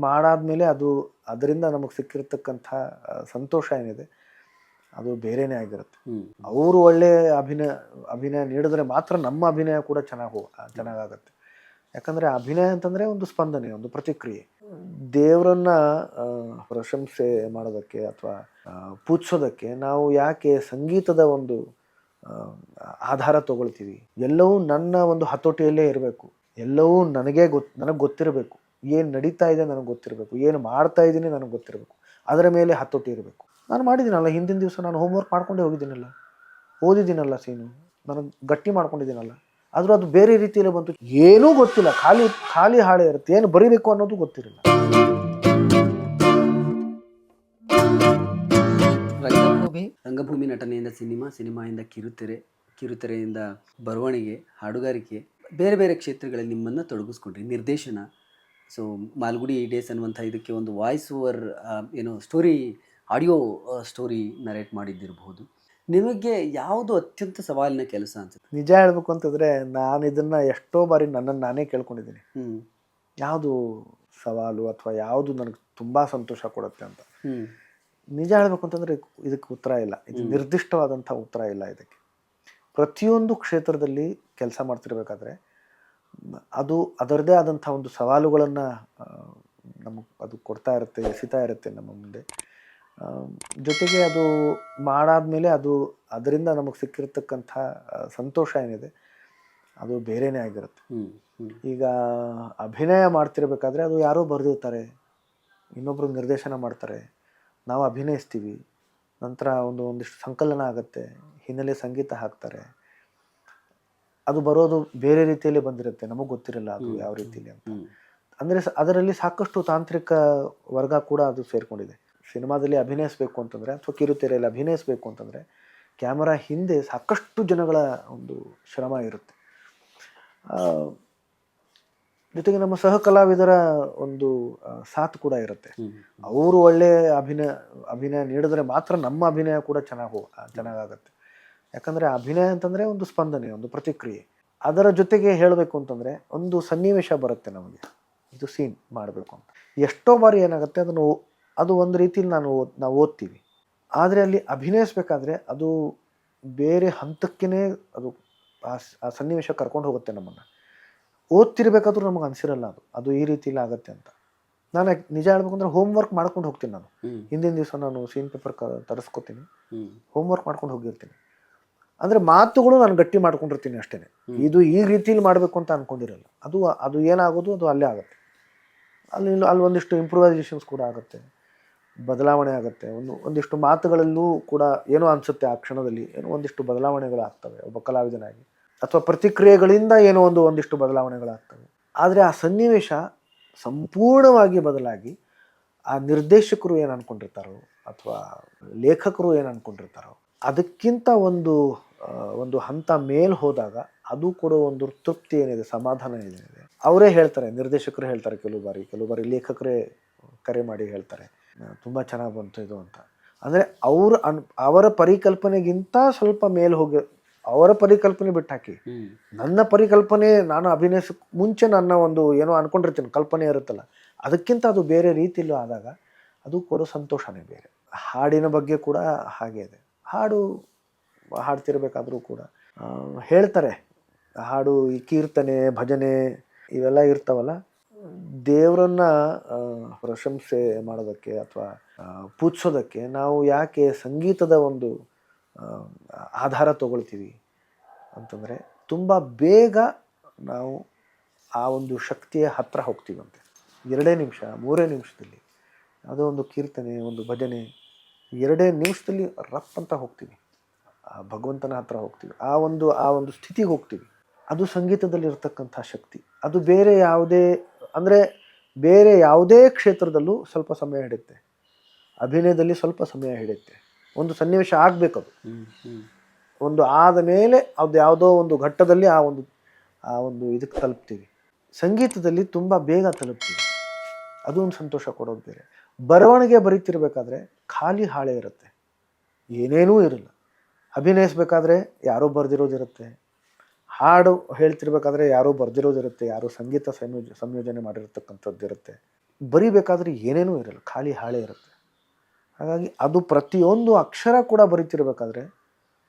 ಮಾಡಾದ್ಮೇಲೆ ಅದು ಅದರಿಂದ ನಮಗೆ ಸಿಕ್ಕಿರ್ತಕ್ಕಂಥ ಸಂತೋಷ ಏನಿದೆ ಅದು ಬೇರೆನೇ ಆಗಿರುತ್ತೆ. ಅವರು ಒಳ್ಳೆ ಅಭಿನಯ ಅಭಿನಯ ನೀಡಿದ್ರೆ ಮಾತ್ರ ನಮ್ಮ ಅಭಿನಯ ಕೂಡ ಚೆನ್ನಾಗಿ ಹೋಗ ಚೆನ್ನಾಗಾಗತ್ತೆ. ಯಾಕಂದರೆ ಅಭಿನಯ ಅಂತಂದರೆ ಒಂದು ಸ್ಪಂದನೆ ಒಂದು ಪ್ರತಿಕ್ರಿಯೆ. ದೇವರನ್ನ ಪ್ರಶಂಸೆ ಮಾಡೋದಕ್ಕೆ ಅಥವಾ ಪೂಜಿಸೋದಕ್ಕೆ ನಾವು ಯಾಕೆ ಸಂಗೀತದ ಒಂದು ಆಧಾರ ತಗೊಳ್ತೀವಿ? ಎಲ್ಲವೂ ನನ್ನ ಒಂದು ಹತೋಟಿಯಲ್ಲೇ ಇರಬೇಕು. ಎಲ್ಲವೂ ನನಗೆ ಗೊತ್ತು ನನಗೆ ಗೊತ್ತಿರಬೇಕು. ಏನು ನಡೀತಾ ಇದೆ ನನಗೆ ಗೊತ್ತಿರಬೇಕು, ಏನು ಮಾಡ್ತಾ ಇದ್ದೀನಿ ನನಗೆ ಗೊತ್ತಿರಬೇಕು, ಅದರ ಮೇಲೆ ಹತ್ತೊಟ್ಟಿ ಇರಬೇಕು. ನಾನು ಮಾಡಿದ್ದೀನಲ್ಲ ಹಿಂದಿನ ದಿವಸ ನಾನು ಹೋಮ್ವರ್ಕ್ ಮಾಡ್ಕೊಂಡೇ ಹೋಗಿದ್ದೀನಲ್ಲ, ಓದಿದ್ದೀನಲ್ಲ ಸೀನು ನಾನು ಗಟ್ಟಿ ಮಾಡ್ಕೊಂಡಿದ್ದೀನಲ್ಲ, ಆದರೂ ಅದು ಬೇರೆ ರೀತಿಯಲ್ಲಿ ಬಂತು, ಏನೂ ಗೊತ್ತಿಲ್ಲ, ಖಾಲಿ ಖಾಲಿ ಹಾಳೆ ಇರುತ್ತೆ, ಏನು ಬರೀಬೇಕು ಅನ್ನೋದು ಗೊತ್ತಿರಲಿಲ್ಲ. ರಂಗಭೂಮಿ ರಂಗಭೂಮಿ ನಟನೆಯಿಂದ ಸಿನಿಮಾ, ಸಿನಿಮಾಯಿಂದ ಕಿರುತೆರೆ, ಕಿರುತೆರೆಯಿಂದ ಬರವಣಿಗೆ, ಹಾಡುಗಾರಿಕೆ, ಬೇರೆ ಬೇರೆ ಕ್ಷೇತ್ರಗಳಲ್ಲಿ ನಿಮ್ಮನ್ನು ತೊಡಗಿಸ್ಕೊಂಡ್ರಿ, ನಿರ್ದೇಶನ ಸೊ ಮಾಲ್ಗುಡಿ ಡೇಸ್ ಅನ್ನುವಂಥ ಇದಕ್ಕೆ ಒಂದು ವಾಯ್ಸ್ ಓವರ್ ಏನು ಸ್ಟೋರಿ ಆಡಿಯೋ ಸ್ಟೋರಿ ನರೇಟ್ ಮಾಡಿದ್ದಿರಬಹುದು. ನಿಮಗೆ ಯಾವುದು ಅತ್ಯಂತ ಸವಾಲಿನ ಕೆಲಸ ಅನ್ಸುತ್ತೆ? ನಿಜ ಹೇಳ್ಬೇಕು ಅಂತಂದರೆ ನಾನು ಇದನ್ನು ಎಷ್ಟೋ ಬಾರಿ ನನ್ನನ್ನು ನಾನೇ ಕೇಳ್ಕೊಂಡಿದ್ದೀನಿ. ಯಾವುದು ಸವಾಲು ಅಥವಾ ಯಾವುದು ನನಗೆ ತುಂಬ ಸಂತೋಷ ಕೊಡುತ್ತೆ ಅಂತ. ನಿಜ ಹೇಳ್ಬೇಕು ಅಂತಂದರೆ ಇದಕ್ಕೆ ಉತ್ತರ ಇಲ್ಲ. ಇದು. ನಿರ್ದಿಷ್ಟವಾದಂಥ ಉತ್ತರ ಇಲ್ಲ ಇದಕ್ಕೆ. ಪ್ರತಿಯೊಂದು ಕ್ಷೇತ್ರದಲ್ಲಿ ಕೆಲಸ ಮಾಡ್ತಿರ್ಬೇಕಾದ್ರೆ ಅದು ಅದರದೇ ಆದಂಥ ಒಂದು ಸವಾಲುಗಳನ್ನು ನಮಗೆ ಅದು ಕೊಡ್ತಾ ಇರುತ್ತೆ ಎಸಿತಾ ಇರುತ್ತೆ ನಮ್ಮ ಮುಂದೆ. ಜೊತೆಗೆ ಅದು ಮಾಡಾದ್ಮೇಲೆ ಅದು ಅದರಿಂದ ನಮಗೆ ಸಿಕ್ಕಿರ್ತಕ್ಕಂಥ ಸಂತೋಷ ಏನಿದೆ ಅದು ಬೇರೆನೇ ಆಗಿರುತ್ತೆ. ಈಗ ಅಭಿನಯ ಮಾಡ್ತಿರ್ಬೇಕಾದ್ರೆ ಅದು ಯಾರೋ ಬರೆದಿರ್ತಾರೆ ಇನ್ನೊಬ್ಬರು ನಿರ್ದೇಶನ ಮಾಡ್ತಾರೆ ನಾವು ಅಭಿನಯಿಸ್ತೀವಿ ನಂತರ ಒಂದು ಒಂದಿಷ್ಟು ಸಂಕಲನ ಆಗುತ್ತೆ ಹಿನ್ನೆಲೆ ಸಂಗೀತ ಹಾಕ್ತಾರೆ ಅದು ಬರೋದು ಬೇರೆ ರೀತಿಯಲ್ಲಿ ಬಂದಿರುತ್ತೆ. ನಮಗೆ ಗೊತ್ತಿರಲ್ಲ ಅದು ಯಾವ ರೀತಿಯಲ್ಲಿ ಅಂತ. ಅಂದರೆ ಅದರಲ್ಲಿ ಸಾಕಷ್ಟು ತಾಂತ್ರಿಕ ವರ್ಗ ಕೂಡ ಅದು ಸೇರಿಕೊಂಡಿದೆ. ಸಿನಿಮಾದಲ್ಲಿ ಅಭಿನಯಿಸಬೇಕು ಅಂತಂದರೆ ಅಥವಾ ಕಿರುತೆರೆಯಲ್ಲಿ ಅಭಿನಯಿಸಬೇಕು ಅಂತಂದರೆ ಕ್ಯಾಮರಾ ಹಿಂದೆ ಸಾಕಷ್ಟು ಜನಗಳ ಒಂದು ಶ್ರಮ ಇರುತ್ತೆ. ಜೊತೆಗೆ ನಮ್ಮ ಸಹ ಕಲಾವಿದರ ಒಂದು ಸಾಥ್ ಕೂಡ ಇರುತ್ತೆ. ಅವರು ಒಳ್ಳೆ ಅಭಿನಯ ಅಭಿನಯ ನೀಡಿದ್ರೆ ಮಾತ್ರ ನಮ್ಮ ಅಭಿನಯ ಕೂಡ ಚೆನ್ನಾಗಿ ಚೆನ್ನಾಗಾಗತ್ತೆ. ಯಾಕಂದರೆ ಅಭಿನಯ ಅಂತಂದರೆ ಒಂದು ಸ್ಪಂದನೆ ಒಂದು ಪ್ರತಿಕ್ರಿಯೆ. ಅದರ ಜೊತೆಗೆ ಹೇಳಬೇಕು ಅಂತಂದರೆ ಒಂದು ಸನ್ನಿವೇಶ ಬರುತ್ತೆ ನಮಗೆ. ಇದು ಸೀನ್ ಮಾಡಬೇಕು ಅಂತ. ಎಷ್ಟೋ ಬಾರಿ ಏನಾಗುತ್ತೆ ಅದನ್ನು ಅದು ಒಂದು ರೀತಿಯಲ್ಲಿ ನಾನು ಓದ್ ನಾವು ಓದ್ತೀವಿ. ಆದರೆ ಅಲ್ಲಿ ಅಭಿನಯಿಸ್ಬೇಕಾದ್ರೆ ಅದು ಬೇರೆ ಹಂತಕ್ಕೇ ಅದು ಆ ಸನ್ನಿವೇಶ ಕರ್ಕೊಂಡು ಹೋಗುತ್ತೆ ನಮ್ಮನ್ನು. ಓದ್ತಿರ್ಬೇಕಾದ್ರೂ ನಮಗೆ ಅನಿಸಿರಲ್ಲ ಅದು. ಅದು ಈ ರೀತಿಲಿ ಆಗುತ್ತೆ ಅಂತ. ನಾನು ಯಾಕ್- ನಿಜ ಹೇಳ್ಬೇಕಂದ್ರೆ ಹೋಮ್ವರ್ಕ್ ಮಾಡ್ಕೊಂಡು ಹೋಗ್ತೀನಿ ನಾನು. ಹಿಂದಿನ ದಿವಸ ನಾನು ಸೀನ್ ಪೇಪರ್ ಕ ತರಿಸ್ಕೊತೀನಿ. ಹೋಮ್. ವರ್ಕ್ ಮಾಡ್ಕೊಂಡು ಹೋಗಿರ್ತೀನಿ. ಅಂದರೆ ಮಾತುಗಳು ನಾನು ಗಟ್ಟಿ ಮಾಡ್ಕೊಂಡಿರ್ತೀನಿ ಅಷ್ಟೇ ಇದು ಈ ರೀತಿಲಿ ಮಾಡಬೇಕು ಅಂತ ಅನ್ಕೊಂಡಿರಲ್ಲ. ಅದು ಅದು ಏನಾಗೋದು ಅದು ಅಲ್ಲೇ ಆಗುತ್ತೆ. ಅಲ್ಲಿ ಅಲ್ಲಿ ಒಂದಿಷ್ಟು ಇಂಪ್ರೂವೈಸೇಷನ್ಸ್ ಕೂಡ ಆಗುತ್ತೆ. ಬದಲಾವಣೆ ಆಗುತ್ತೆ. ಒಂದು ಒಂದಿಷ್ಟು ಮಾತುಗಳಲ್ಲೂ ಕೂಡ ಏನೋ ಅನಿಸುತ್ತೆ ಆ ಕ್ಷಣದಲ್ಲಿ. ಏನೋ ಒಂದಿಷ್ಟು ಬದಲಾವಣೆಗಳು ಆಗ್ತವೆ ಒಬ್ಬ ಕಲಾವಿದನಾಗಿ. ಅಥವಾ ಪ್ರತಿಕ್ರಿಯೆಗಳಿಂದ ಏನೋ ಒಂದು ಒಂದಿಷ್ಟು ಬದಲಾವಣೆಗಳಾಗ್ತವೆ. ಆದರೆ ಆ ಸನ್ನಿವೇಶ ಸಂಪೂರ್ಣವಾಗಿ ಬದಲಾಗಿ ಆ ನಿರ್ದೇಶಕರು ಏನು ಅಂದ್ಕೊಂಡಿರ್ತಾರೋ ಅಥವಾ ಲೇಖಕರು ಏನು ಅಂದ್ಕೊಂಡಿರ್ತಾರೋ ಅದಕ್ಕಿಂತ ಒಂದು ಒಂದು ಹಂತ ಮೇಲ್ ಹೋದಾಗ ಅದು ಕೂಡ ಒಂದು ತೃಪ್ತಿ ಏನಿದೆ ಸಮಾಧಾನ ಏನಿದೆ. ಅವರೇ ಹೇಳ್ತಾರೆ ನಿರ್ದೇಶಕರು ಹೇಳ್ತಾರೆ ಕೆಲವು ಬಾರಿ ಕೆಲವು ಬಾರಿ ಲೇಖಕರೇ ಕರೆ ಮಾಡಿ ಹೇಳ್ತಾರೆ ತುಂಬಾ ಚೆನ್ನಾಗಿ ಬಂತು ಇದು ಅಂತ. ಅಂದರೆ ಅವ್ರ ಅನ್ ಅವರ ಪರಿಕಲ್ಪನೆಗಿಂತ ಸ್ವಲ್ಪ ಮೇಲ್ ಹೋಗಿ ಅವರ ಪರಿಕಲ್ಪನೆ ಬಿಟ್ಟು ಹಾಕಿ ನನ್ನ ಪರಿಕಲ್ಪನೆ ನಾನು ಅಭಿನಯಿಸ ಮುಂಚೆ ನನ್ನ ಒಂದು ಏನೋ ಅನ್ಕೊಂಡಿರ್ತೀನಿ ಕಲ್ಪನೆ ಇರುತ್ತಲ್ಲ ಅದಕ್ಕಿಂತ ಅದು ಬೇರೆ ರೀತಿಲೂ ಆದಾಗ ಅದು ಕೊಡೋ ಸಂತೋಷನೇ ಬೇರೆ. ಹಾಡಿನ ಬಗ್ಗೆ ಕೂಡ ಹಾಗೆ ಇದೆ. ಹಾಡು ಹಾಡ್ತಿರ್ಬೇಕಾದ್ರೂ ಕೂಡ. ಹೇಳ್ತಾರೆ. ಹಾಡು, ಈ ಕೀರ್ತನೆ, ಭಜನೆ ಇವೆಲ್ಲ ಇರ್ತಾವಲ್ಲ. ದೇವರನ್ನ ಪ್ರಶಂಸೆ ಮಾಡೋದಕ್ಕೆ ಅಥವಾ ಪೂಜಿಸೋದಕ್ಕೆ ನಾವು ಯಾಕೆ ಸಂಗೀತದ ಒಂದು ಆಧಾರ ತಗೊಳ್ತೀವಿ ಅಂತಂದರೆ ತುಂಬ ಬೇಗ ನಾವು ಆ ಒಂದು ಶಕ್ತಿಯ ಹತ್ರ ಹೋಗ್ತೀವಂತೆ. ಎರಡೇ ನಿಮಿಷ, ಮೂರೇ ನಿಮಿಷದಲ್ಲಿ. ಯಾವುದೋ ಒಂದು ಕೀರ್ತನೆ, ಒಂದು ಭಜನೆ, ಎರಡೇ ನಿಮಿಷದಲ್ಲಿ ರಪ್ ಅಂತ ಹೋಗ್ತೀವಿ. ಭಗವಂತನ ಹತ್ರ ಹೋಗ್ತೀವಿ. ಆ ಒಂದು ಆ ಒಂದು ಸ್ಥಿತಿಗೆ ಹೋಗ್ತೀವಿ. ಅದು ಸಂಗೀತದಲ್ಲಿ ಇರ್ತಕ್ಕಂಥ ಶಕ್ತಿ. ಅದು ಬೇರೆ ಯಾವುದೇ ಅಂದರೆ ಬೇರೆ ಯಾವುದೇ ಕ್ಷೇತ್ರದಲ್ಲೂ ಸ್ವಲ್ಪ ಸಮಯ ಹಿಡಿಯುತ್ತೆ. ಅಭಿನಯದಲ್ಲಿ ಸ್ವಲ್ಪ ಸಮಯ ಹಿಡಿಯುತ್ತೆ. ಒಂದು ಸನ್ನಿವೇಶ ಆಗಬೇಕದು. ಒಂದು ಆದ ಮೇಲೆ ಅದು ಯಾವುದೋ ಒಂದು ಘಟ್ಟದಲ್ಲಿ ಆ ಒಂದು ಆ ಒಂದು ಇದಕ್ಕೆ ತಲುಪ್ತೀವಿ. ಸಂಗೀತದಲ್ಲಿ ತುಂಬ ಬೇಗ ತಲುಪ್ತೀವಿ. ಅದು ಒಂದು ಸಂತೋಷ ಕೊಡೋದು ಬೇರೆ. ಬರವಣಿಗೆ ಬರೀತಿರ್ಬೇಕಾದ್ರೆ ಖಾಲಿ ಹಾಳೆ ಇರುತ್ತೆ. ಏನೇನೂ ಇರಲ್ಲ. ಅಭಿನಯಿಸ್ಬೇಕಾದ್ರೆ ಯಾರೋ ಬರೆದಿರೋದಿರುತ್ತೆ. ಹಾಡು ಹೇಳ್ತಿರ್ಬೇಕಾದ್ರೆ ಯಾರೋ ಬರೆದಿರೋದಿರುತ್ತೆ. ಯಾರೋ ಸಂಗೀತ ಸಂಯೋಜ, ಸಂಯೋಜನೆ ಮಾಡಿರ್ತಕ್ಕಂಥದ್ದು ಇರುತ್ತೆ ಬರಿಬೇಕಾದ್ರೆ ಏನೇನೂ ಇರಲ್ಲ. ಖಾಲಿ ಹಾಳೆ ಇರುತ್ತೆ. ಹಾಗಾಗಿ ಅದು ಪ್ರತಿಯೊಂದು ಅಕ್ಷರ ಕೂಡ ಬರಿತಿರ್ಬೇಕಾದ್ರೆ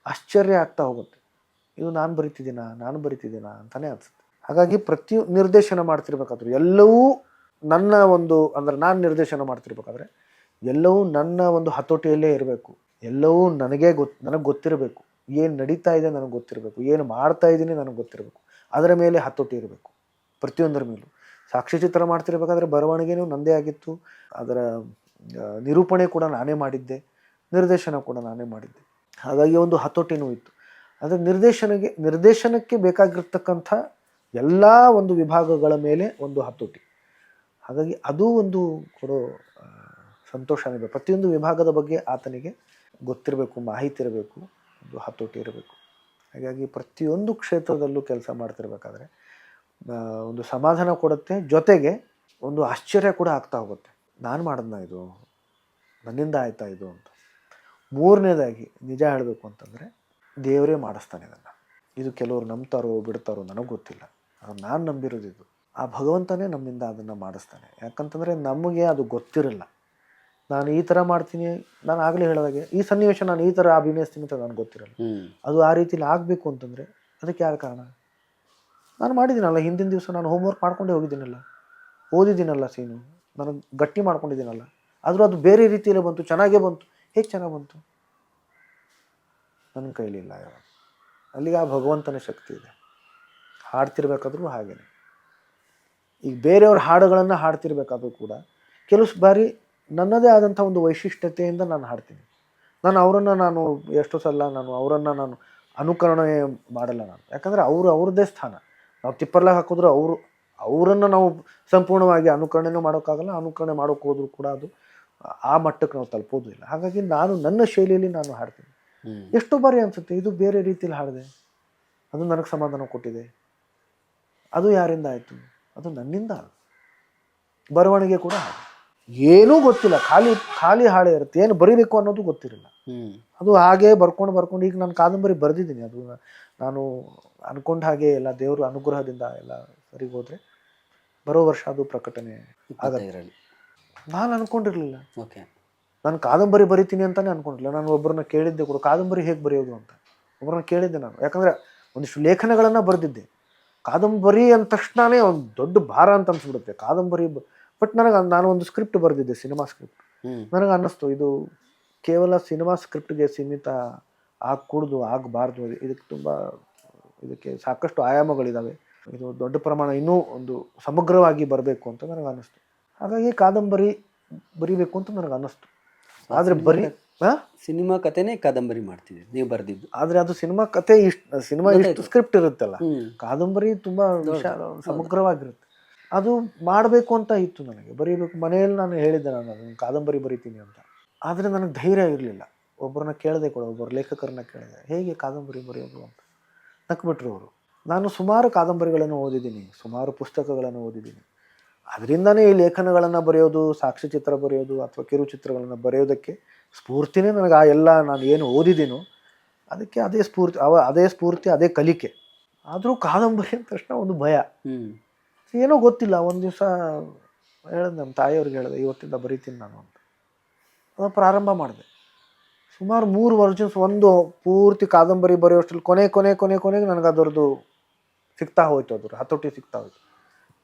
ಆಶ್ಚರ್ಯ ಆಗ್ತಾ ಹೋಗುತ್ತೆ. ಇದು ನಾನು ಬರಿತಿದ್ದೀನಾ? ನಾನು ಬರಿತಿದ್ದೀನಾ? ಅಂತಲೇ ಅನ್ಸುತ್ತೆ. ಹಾಗಾಗಿ ಪ್ರತಿ ನಿರ್ದೇಶನ ಮಾಡ್ತಿರ್ಬೇಕಾದ್ರೆ ಎಲ್ಲವೂ ನನ್ನ ಒಂದು ಅಂದ್ರೆ ನಾನು ನಿರ್ದೇಶನ ಮಾಡ್ತಿರ್ಬೇಕಾದ್ರೆ ಎಲ್ಲವೂ ನನ್ನ ಒಂದು ಹತೋಟಿಯಲ್ಲೇ ಇರಬೇಕು. ಎಲ್ಲವೂ ನನಗೇ ಗೊತ್ತು ನನಗೆ ಗೊತ್ತಿರಬೇಕು. ಏನು ನಡೀತಾ ಇದೆ ನನಗೆ ಗೊತ್ತಿರಬೇಕು. ಏನು ಮಾಡ್ತಾ ಇದ್ದೀನಿ ನನಗೆ ಗೊತ್ತಿರಬೇಕು. ಅದರ ಮೇಲೆ ಹತೋಟಿ ಇರಬೇಕು. ಪ್ರತಿಯೊಂದರ ಮೇಲೂ. ಸಾಕ್ಷ್ಯಚಿತ್ರ ಮಾಡ್ತಿರ್ಬೇಕಾದ್ರೆ ಬರವಣಿಗೆನೂ ನಂದೇ ಆಗಿತ್ತು. ಅದರ ನಿರೂಪಣೆ ಕೂಡ ನಾನೇ ಮಾಡಿದ್ದೆ. ನಿರ್ದೇಶನ ಕೂಡ ನಾನೇ ಮಾಡಿದ್ದೆ. ಹಾಗಾಗಿ ಒಂದು ಹತೋಟಿನೂ ಇತ್ತು. ಅದರ ನಿರ್ದೇಶನಗೆ, ನಿರ್ದೇಶನಕ್ಕೆ ಬೇಕಾಗಿರ್ತಕ್ಕಂಥ ಎಲ್ಲ ಒಂದು ವಿಭಾಗಗಳ ಮೇಲೆ ಒಂದು ಹತೋಟಿ. ಹಾಗಾಗಿ ಅದು ಒಂದು ಕೊಡೋ ಇದೆ ಪ್ರತಿಯೊಂದು ವಿಭಾಗದ ಬಗ್ಗೆ ಆತನಿಗೆ ಗೊತ್ತಿರಬೇಕು, ಮಾಹಿತಿ ಇರಬೇಕು, ಒಂದು ಹತೋಟಿ ಇರಬೇಕು. ಹಾಗಾಗಿ ಪ್ರತಿಯೊಂದು ಕ್ಷೇತ್ರದಲ್ಲೂ ಕೆಲಸ ಮಾಡ್ತಿರ್ಬೇಕಾದ್ರೆ ಒಂದು ಸಮಾಧಾನ ಕೊಡುತ್ತೆ, ಜೊತೆಗೆ ಒಂದು ಆಶ್ಚರ್ಯ ಕೂಡ ಆಗ್ತಾ ಹೋಗುತ್ತೆ. ನಾನು ಮಾಡಿದ್ನ ಇದು? ನನ್ನಿಂದ ಆಯ್ತಾ ಇದು ಅಂತ. ಮೂರನೇದಾಗಿ ನಿಜ ಹೇಳಬೇಕು ಅಂತಂದರೆ, ದೇವರೇ ಮಾಡಿಸ್ತಾನೆ ಇದನ್ನು. ಇದು ಕೆಲವರು ನಂಬ್ತಾರೋ, ಬಿಡ್ತಾರೋ ನನಗೆ ಗೊತ್ತಿಲ್ಲ. ನಾನು ನಂಬಿರೋದಿದ್ದು ಆ ಭಗವಂತನೇ ನಮ್ಮಿಂದ ಅದನ್ನು ಮಾಡಿಸ್ತಾನೆ. ಯಾಕಂತಂದರೆ ನಮಗೆ ಅದು ಗೊತ್ತಿರಲ್ಲ. ನಾನು ಈ ಥರ ಮಾಡ್ತೀನಿ ನಾನು ಆಗಲೇ ಹೇಳಿದಾಗೆ ಈ ಸನ್ನಿವೇಶ ನಾನು ಈ ಥರ ಅಭಿನಯಿಸ್ತೀನಿ ಅಂತ ನನಗೆ ಗೊತ್ತಿರಲ್ಲ. ಅದು ಆ ರೀತಿಲಿ ಆಗಬೇಕು ಅಂತಂದರೆ ಅದಕ್ಕೆ ಯಾರು ಕಾರಣ? ನಾನು ಮಾಡಿದ್ದೀನಲ್ಲ ಹಿಂದಿನ ದಿವಸ ನಾನು ಹೋಮ್ವರ್ಕ್ ಮಾಡ್ಕೊಂಡೇ ಹೋಗಿದ್ದೀನಲ್ಲ ಓದಿದ್ದೀನಲ್ಲ ಸೀನು ನಾನು ಗಟ್ಟಿ ಮಾಡ್ಕೊಂಡಿದ್ದೀನಲ್ಲ. ಆದರೂ ಅದು ಬೇರೆ ರೀತಿಯಲ್ಲಿ ಬಂತು ಚೆನ್ನಾಗೇ ಬಂತು ಹೇಗೆ ಚೆನ್ನಾಗಿ ಬಂತು? ನನ್ನ ಕೈಲಿಲ್ಲ ಯಾವಾಗ. ಅಲ್ಲಿಗೆ ಆ ಭಗವಂತನ ಶಕ್ತಿ ಇದೆ. ಹಾಡ್ತಿರ್ಬೇಕಾದ್ರೂ ಹಾಗೇನೆ. ಈಗ ಬೇರೆಯವ್ರ ಹಾಡುಗಳನ್ನು ಹಾಡ್ತಿರ್ಬೇಕಾದ್ರೂ ಕೂಡ ಕೆಲವು ಬಾರಿ ನನ್ನದೇ ಆದಂಥ ಒಂದು ವೈಶಿಷ್ಟ್ಯತೆಯಿಂದ ನಾನು ಹಾಡ್ತೀನಿ. ನಾನು ಅವರನ್ನು ನಾನು ಎಷ್ಟೋ ಸಲ ನಾನು ಅವರನ್ನು ನಾನು ಅನುಕರಣೆ ಮಾಡಲ್ಲ ನಾನು. ಯಾಕಂದರೆ ಅವರು ಅವ್ರದ್ದೇ ಸ್ಥಾನ. ನಾವು ತಿಪ್ಪರ್ಲಾಗ ಹಾಕಿದ್ರು ಅವರು ಅವರನ್ನು ನಾವು ಸಂಪೂರ್ಣವಾಗಿ ಅನುಕರಣೆನೂ ಮಾಡೋಕ್ಕಾಗಲ್ಲ ಅನುಕರಣೆ ಮಾಡೋಕೆ ಹೋದರೂ ಕೂಡ ಅದು ಆ ಮಟ್ಟಕ್ಕೆ ನಾವು ತಲುಪೋದು ಇಲ್ಲ. ಹಾಗಾಗಿ ನಾನು ನನ್ನ ಶೈಲಿಯಲ್ಲಿ ನಾನು ಹಾಡ್ತೀನಿ. ಎಷ್ಟು ಬಾರಿ ಅನಿಸುತ್ತೆ ಇದು ಬೇರೆ ರೀತಿಯಲ್ಲಿ ಹಾಡಿದೆ ಅದು ನನಗೆ ಸಮಾಧಾನ ಕೊಟ್ಟಿದೆ ಅದು ಯಾರಿಂದ ಆಯಿತು? ಅದು ನನ್ನಿಂದ ಬರವಣಿಗೆ ಕೂಡ ಹಾಗೆ. ಏನೂ ಗೊತ್ತಿಲ್ಲ. ಖಾಲಿ ಖಾಲಿ ಹಾಳೆ ಇರುತ್ತೆ. ಏನು ಬರೀಬೇಕು ಅನ್ನೋದು ಗೊತ್ತಿರಲಿಲ್ಲ. ಅದು ಹಾಗೆ ಬರ್ಕೊಂಡು ಬರ್ಕೊಂಡು ಈಗ ನಾನು ಕಾದಂಬರಿ ಬರೆದಿದ್ದೀನಿ. ಅದು ನಾನು ಅನ್ಕೊಂಡ ಹಾಗೆ ಎಲ್ಲ ದೇವರ ಅನುಗ್ರಹದಿಂದ ಎಲ್ಲ ಸರಿಗೆ ಹೋದರೆ ಬರೋ ವರ್ಷ ಅದು ಪ್ರಕಟಣೆ ಇರಲಿ ನಾನು ಅನ್ಕೊಂಡಿರಲಿಲ್ಲ. ಓಕೆ. ನಾನು ಕಾದಂಬರಿ ಬರಿತೀನಿ ಅಂತಾನೆ ಅನ್ಕೊಂಡಿಲ್ಲ ನಾನು ಒಬ್ಬರನ್ನ ಕೇಳಿದ್ದೆ ಕೂಡ. ಕಾದಂಬರಿ ಹೇಗೆ ಬರೆಯೋದು ಅಂತ. ಒಬ್ಬರನ್ನ ಕೇಳಿದ್ದೆ ನಾನು. ಯಾಕಂದ್ರೆ ಒಂದಿಷ್ಟು ಲೇಖನಗಳನ್ನು ಬರೆದಿದ್ದೆ. ಕಾದಂಬರಿ ಅಂದ ತಕ್ಷಣನೇ ಒಂದು ದೊಡ್ಡ ಭಾರ ಅಂತ ಅನ್ಸ್ಬಿಡುತ್ತೆ. ಕಾದಂಬರಿ ಬಟ್ ನನಗೆ ನಾನು ಒಂದು ಸ್ಕ್ರಿಪ್ಟ್ ಬರೆದಿದ್ದೆ ಸಿನಿಮಾ ಸ್ಕ್ರಿಪ್ಟ್ ನನಗೆ ಅನ್ನಿಸ್ತು ಇದು ಕೇವಲ ಸಿನಿಮಾ ಸ್ಕ್ರಿಪ್ಟ್ಗೆ ಸೀಮಿತ ಆಗಕೂಡ್ದು ಆಗಬಾರ್ದು ಇದಕ್ಕೆ ತುಂಬ ಇದಕ್ಕೆ ಸಾಕಷ್ಟು ಆಯಾಮಗಳಿದ್ದಾವೆ ಇದು ದೊಡ್ಡ ಪ್ರಮಾಣ ಇನ್ನೂ ಒಂದು ಸಮಗ್ರವಾಗಿ ಬರಬೇಕು ಅಂತ ನನಗೆ ಅನ್ನಿಸ್ತು. ಹಾಗಾಗಿ ಕಾದಂಬರಿ ಬರಿಬೇಕು ಅಂತ ನನಗೆ ಅನ್ನಿಸ್ತು. ಆದರೆ ಬರೀ ಸಿನಿಮಾ ಕಥೆನೇ ಕಾದಂಬರಿ ಮಾಡ್ತೀವಿ ನೀವು ಬರೆದಿದ್ದು. ಆದರೆ ಅದು ಸಿನಿಮಾ ಕತೆ ಇಷ್ಟು ಸಿನಿಮಾ ಇಷ್ಟು ಸ್ಕ್ರಿಪ್ಟ್ ಇರುತ್ತಲ್ಲ ಕಾದಂಬರಿ ತುಂಬ ವಿಶಾಲ ಸಮಗ್ರವಾಗಿರುತ್ತೆ. ಅದು ಮಾಡಬೇಕು ಅಂತ ಇತ್ತು ನನಗೆ. ಬರೀಬೇಕು ಮನೆಯಲ್ಲಿ ನಾನು ಹೇಳಿದ್ದೆ ನಾನು ಕಾದಂಬರಿ ಬರಿತೀನಿ ಅಂತ. ಆದರೆ ನನಗೆ ಧೈರ್ಯ ಇರಲಿಲ್ಲ. ಒಬ್ಬರನ್ನ ಕೇಳಿದೆ ಕೂಡ, ಒಬ್ಬರು ಲೇಖಕರನ್ನ ಕೇಳಿದೆ, ಹೇಗೆ ಕಾದಂಬರಿ ಬರೆಯೋದು ಅಂತ. ನಕ್ಬಿಟ್ರು ಅವರು. ನಾನು ಸುಮಾರು ಕಾದಂಬರಿಗಳನ್ನು ಓದಿದ್ದೀನಿ, ಸುಮಾರು ಪುಸ್ತಕಗಳನ್ನು ಓದಿದ್ದೀನಿ. ಅದರಿಂದನೇ ಈ ಲೇಖನಗಳನ್ನು ಬರೆಯೋದು ಸಾಕ್ಷ್ಯಚಿತ್ರ ಬರೆಯೋದು ಅಥವಾ ಕಿರುಚಿತ್ರಗಳನ್ನು ಬರೆಯೋದಕ್ಕೆ ಸ್ಫೂರ್ತಿನೇ ನನಗೆ ಆ ಎಲ್ಲ ನಾನು ಏನು ಓದಿದ್ದೀನೋ ಅದಕ್ಕೆ ಅದೇ ಸ್ಫೂರ್ತಿ, ಅವ, ಅದೇ ಸ್ಫೂರ್ತಿ, ಅದೇ ಕಲಿಕೆ. ಆದರೂ ಕಾದಂಬರಿ ಅಂದ ತಕ್ಷಣ ಒಂದು ಭಯ. ಏನೋ ಗೊತ್ತಿಲ್ಲ, ಒಂದು ದಿವಸ ಹೇಳಿದೆ ನಮ್ಮ ತಾಯಿಯವ್ರಿಗೆ ಹೇಳಿದೆ, ಇವತ್ತಿಂದ ಬರೀತೀನಿ ನಾನು ಅಂತ. ಅದ ಪ್ರಾರಂಭ ಮಾಡಿದೆ. ಸುಮಾರು ಮೂರು ವರ್ಷ ಒಂದು ಪೂರ್ತಿ ಕಾದಂಬರಿ ಬರೆಯೋಷ್ಟರಲ್ಲಿ ಕೊನೆ ಕೊನೆ ಕೊನೆ, ಕೊನೆಗೆ ನನಗೆ ಅದರದ್ದು ಸಿಗ್ತಾ ಹೋಯ್ತು, ಅದ್ರ ಹತೋಟಿ ಸಿಗ್ತಾ ಹೋಯ್ತು.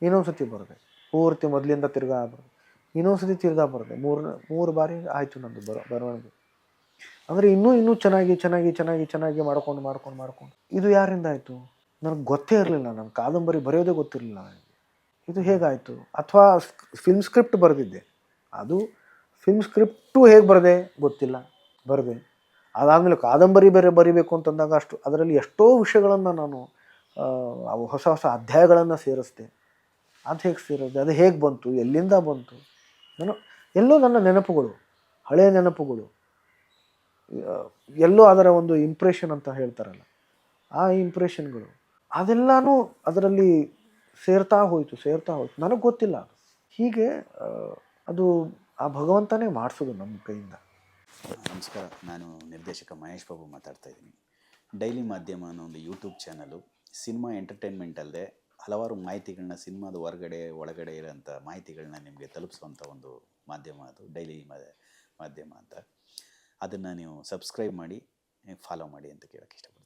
ಇನ್ನೊಂದು ಸತಿ ಬರದೆ. ಪೂರ್ತಿ ಮೊದಲಿಂದ ತಿರ್ಗಾ ಬರೋದು. ಇನ್ನೊಂದು ಸತಿ ತಿರ್ಗಾ ಬರದೆ. ಮೂರು ಮೂರು ಬಾರಿ ಆಯಿತು ನಂದು ಬರ, ಬರವಣಿಗೆ. ಅಂದರೆ ಇನ್ನೂ ಇನ್ನೂ ಚೆನ್ನಾಗಿ ಚೆನ್ನಾಗಿ ಚೆನ್ನಾಗಿ ಚೆನ್ನಾಗಿ ಮಾಡ್ಕೊಂಡು ಮಾಡ್ಕೊಂಡು ಮಾಡ್ಕೊಂಡು. ಇದು ಯಾರಿಂದ ಆಯಿತು? ನನಗೆ ಗೊತ್ತೇ ಇರಲಿಲ್ಲ ನನ್ನ ಕಾದಂಬರಿ ಬರೆಯೋದೇ ಗೊತ್ತಿರಲಿಲ್ಲ ನನಗೆ. ಇದು ಹೇಗಾಯಿತು? ಅಥವಾ ಫಿಲ್ಮ್ ಸ್ಕ್ರಿಪ್ಟ್ ಬರೆದಿದ್ದೆ. ಅದು ಫಿಲ್ಮ್ ಸ್ಕ್ರಿಪ್ಟು ಹೇಗೆ ಬರದೆ? ಗೊತ್ತಿಲ್ಲ. ಬರದೆ. ಅದಾದಮೇಲೆ ಕಾದಂಬರಿ ಬೇರೆ ಬರಿಬೇಕು ಅಂತಂದಾಗ ಅಷ್ಟು, ಅದರಲ್ಲಿ ಎಷ್ಟೋ ವಿಷಯಗಳನ್ನು ನಾನು ಹೊಸ ಹೊಸ ಅಧ್ಯಾಯಗಳನ್ನು ಸೇರಿಸ್ದೆ. ಅದು ಹೇಗೆ ಸೇರಿದೆ ಅದು ಹೇಗೆ ಬಂತು? ಎಲ್ಲಿಂದ ಬಂತು? ನಾನು ಎಲ್ಲೋ ನನ್ನ ನೆನಪುಗಳು, ಹಳೆಯ ನೆನಪುಗಳು, ಎಲ್ಲೋ ಅದರ ಒಂದು ಇಂಪ್ರೆಷನ್ ಅಂತ ಹೇಳ್ತಾರಲ್ಲ, ಆ ಇಂಪ್ರೆಷನ್ಗಳು ಅದೆಲ್ಲನೂ ಅದರಲ್ಲಿ ಸೇರ್ತಾ ಹೋಯಿತು, ಸೇರ್ತಾ ಹೋಯ್ತು. ನನಗೆ ಗೊತ್ತಿಲ್ಲ. ಹೀಗೆ ಅದು ಆ ಭಗವಂತನೇ ಮಾಡಿಸೋದು ನಮ್ಮ ಕೈಯಿಂದ. ನಮಸ್ಕಾರ. ನಾನು ನಿರ್ದೇಶಕ ಮಹೇಶ್ ಬಾಬು ಮಾತಾಡ್ತಾ ಇದ್ದೀನಿ. ಡೈಲಿ ಮಾಧ್ಯಮ ಅನ್ನೋ ಒಂದು ಯೂಟ್ಯೂಬ್ ಚಾನಲು ಸಿನಿಮಾ ಎಂಟರ್ಟೈನ್ಮೆಂಟ್ ಅಲ್ಲದೆ ಹಲವಾರು ಮಾಹಿತಿಗಳನ್ನ ಸಿನಿಮಾದ ಹೊರಗಡೆ, ಒಳಗಡೆ ಇರೋಂಥ ಮಾಹಿತಿಗಳನ್ನ ನಿಮಗೆ ತಲುಪಿಸುವಂಥ ಒಂದು ಮಾಧ್ಯಮ ಅದು, ಡೈಲಿ ಮಾಧ್ಯಮ ಅಂತ. ಅದನ್ನು ನೀವು ಸಬ್ಸ್ಕ್ರೈಬ್ ಮಾಡಿ ಫಾಲೋ ಮಾಡಿ ಅಂತ ಕೇಳೋಕ್ಕೆ ಇಷ್ಟಪಡ್ತೀನಿ.